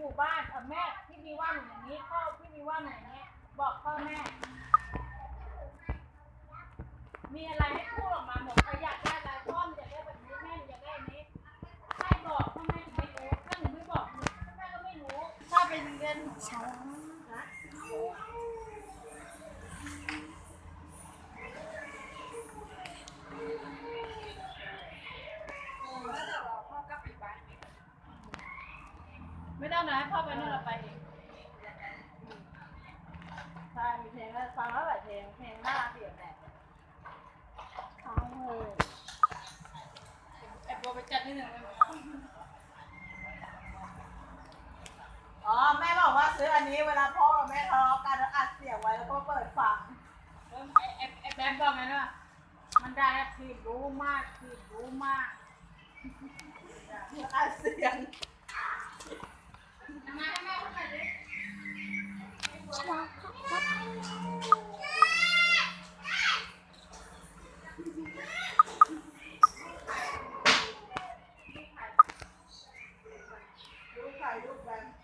อยู่บ้านเออแม่พี่มีว่าหนูอย่างนี้พ่อพี่มีว่าหนูอย่างนี้บอกพ่อแม่ มีอะไรให้พูดออกมาหมดใครอยากได้อะไรพ่อหนูอยากได้แบบนี้แม่หนูอยากได้นี้ให้บอกพ่อแม่ไม่รู้ถ้าหนูไม่บอกหนูพ่อแม่ก็ไม่รู้ ถ้าเป็นเงินของเขานะ ไม่ต้องนะให้พ่อไปนู่นเราไปเองใช่มีเพลงแล้วฟังแล้วหลายเพลงเพลงน่ารักเสียแบบฟังเลยไอ้บัวไปจัดที่หนึ่งเลยอ๋อแม่บอกว่าซื้ออันนี้เวลาพ่อกับแม่ทะเลาะกันแล้วอัดเสียงไว้แล้วก็เปิดฟังเออไอ้ไอ้ไอ้แบมบอกไงนะมันได้ทีรู้มากทีรู้มากอัดเสียง tayo, but